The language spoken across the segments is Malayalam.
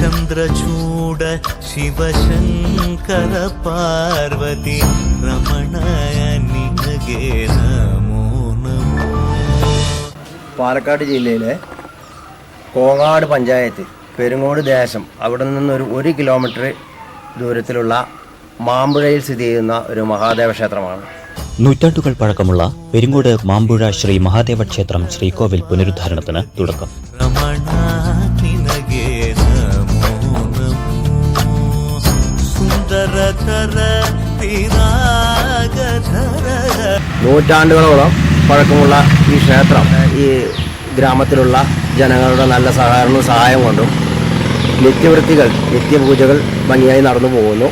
ಚಂದ್ರಚೂಡ ಶಿವಶಂಕರ ಪಾರ್ವತಿ ರಮಣಯ ನಿನಗೆ ನಮೋ ನಮೋ പാലക്കാട് ജില്ലയിലെ കോങ്ങാട് പഞ്ചായത്ത് പെരുങ്ങോട് ദേശം അവിടെ നിന്നൊരു ഒരു കിലോമീറ്റർ ദൂരത്തിലുള്ള മാമ്പുഴയിൽ സ്ഥിതി ചെയ്യുന്ന ഒരു മഹാദേവ ക്ഷേത്രമാണ് നൂറ്റാണ്ടുകൾ പഴക്കമുള്ള പെരിങ്ങോട് മാമ്പുഴ ശ്രീ മഹാദേവ ക്ഷേത്രം ശ്രീകോവിൽ പുനരുദ്ധാരണത്തിന് തുടക്കം നൂറ്റാണ്ടുകളോളം പഴക്കമുള്ള ഈ ക്ഷേത്രം ഈ ഗ്രാമത്തിലുള്ള ജനങ്ങളുടെ നല്ല സഹകരണവും സഹായം കൊണ്ടും നിത്യവൃത്തികൾ നിത്യപൂജകൾ ഭംഗിയായി നടന്നു പോകുന്നു.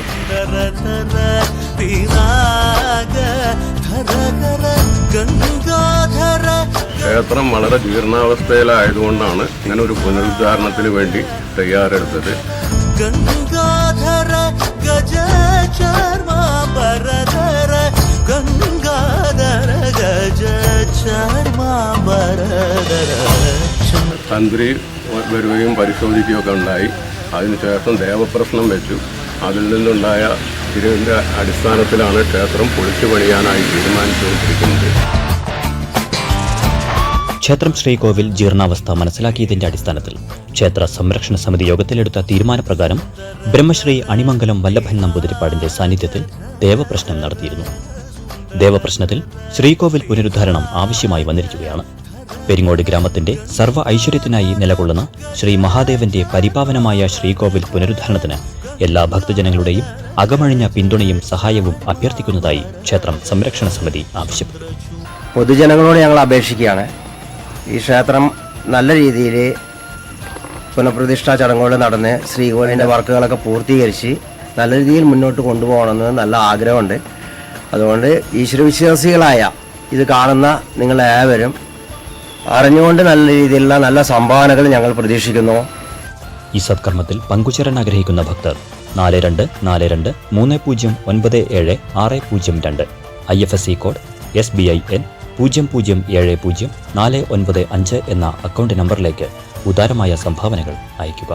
ക്ഷേത്രം വളരെ ജീർണാവസ്ഥയിലായതുകൊണ്ടാണ് ഇങ്ങനെ ഒരു പുനരുദ്ധാരണത്തിന് വേണ്ടി തയ്യാറെടുത്തത്. ಗಜ ಚರ್ಮಾಂಬರಧರ ಗಂಗಾಧರ ಗಜ ಚರ್ಮಾಂಬರಧರ തന്ത്രി വരികയും പരിശോധിക്കുകയൊക്കെ ഉണ്ടായി അതിനുശേഷം ദേവപ്രശ്നം വെച്ചു അതിൽ നിന്നുണ്ടായ ഇതിൻ്റെ അടിസ്ഥാനത്തിലാണ് ക്ഷേത്രം പൊളിച്ചു പണിയാനായി തീരുമാനിച്ചുകൊണ്ടിരിക്കുന്നത് ക്ഷേത്രം ശ്രീകോവിൽ ജീർണാവസ്ഥ മനസ്സിലാക്കിയതിന്റെ അടിസ്ഥാനത്തിൽ ക്ഷേത്ര സംരക്ഷണ സമിതി യോഗത്തിലെടുത്ത തീരുമാനപ്രകാരം ബ്രഹ്മശ്രീ അണിമംഗലം വല്ലഭൻ നമ്പൂതിരിപ്പാടിന്റെ സാന്നിധ്യത്തിൽ ദേവപ്രശ്നം നടത്തിയിരുന്നു. ദേവപ്രശ്നത്തിൽ ശ്രീകോവിൽ പുനരുദ്ധാരണം ആവശ്യമായി വന്നിരിക്കുകയാണ്. പെരിങ്ങോട് ഗ്രാമത്തിന്റെ സർവ ഐശ്വര്യത്തിനായി നിലകൊള്ളുന്ന ശ്രീ മഹാദേവന്റെ പരിപാവനമായ ശ്രീകോവിൽ പുനരുദ്ധാരണത്തിന് എല്ലാ ഭക്തജനങ്ങളുടെയും അകമഴിഞ്ഞ പിന്തുണയും സഹായവും അഭ്യർത്ഥിക്കുന്നതായി ക്ഷേത്രം സംരക്ഷണ സമിതി ആവശ്യപ്പെട്ടു. പൊതുജനങ്ങളോട് ഞങ്ങൾ അപേക്ഷിക്കുകയാണ്. ഈ ക്ഷേത്രം നല്ല രീതിയിൽ പുനഃപ്രതിഷ്ഠാ ചടങ്ങുകൾ നടന്ന് ശ്രീകോവിലിന്റെ വർക്കുകളൊക്കെ പൂർത്തീകരിച്ച് നല്ല രീതിയിൽ മുന്നോട്ട് കൊണ്ടുപോകണമെന്ന് നല്ല ആഗ്രഹമുണ്ട്. അതുകൊണ്ട് ഈശ്വരവിശ്വാസികളായ ഇത് കാണുന്ന നിങ്ങളേവരും അറിഞ്ഞുകൊണ്ട് നല്ല രീതിയിലുള്ള നല്ല സംഭാവനകൾ ഞങ്ങൾ പ്രതീക്ഷിക്കുന്നു. ഈ സത്കർമ്മത്തിൽ പങ്കുചേരാൻ ആഗ്രഹിക്കുന്ന ഭക്തർ നാല് രണ്ട് നാല് രണ്ട് മൂന്ന് പൂജ്യം ഒൻപത് ഏഴ് ആറ് പൂജ്യം രണ്ട് I F S C code S B I N പൂജ്യം പൂജ്യം ഏഴ് പൂജ്യം നാല് ഒൻപത് അഞ്ച് എന്ന അക്കൗണ്ട് നമ്പറിലേക്ക് ഉദാരമായ സംഭാവനകൾ അയയ്ക്കുക.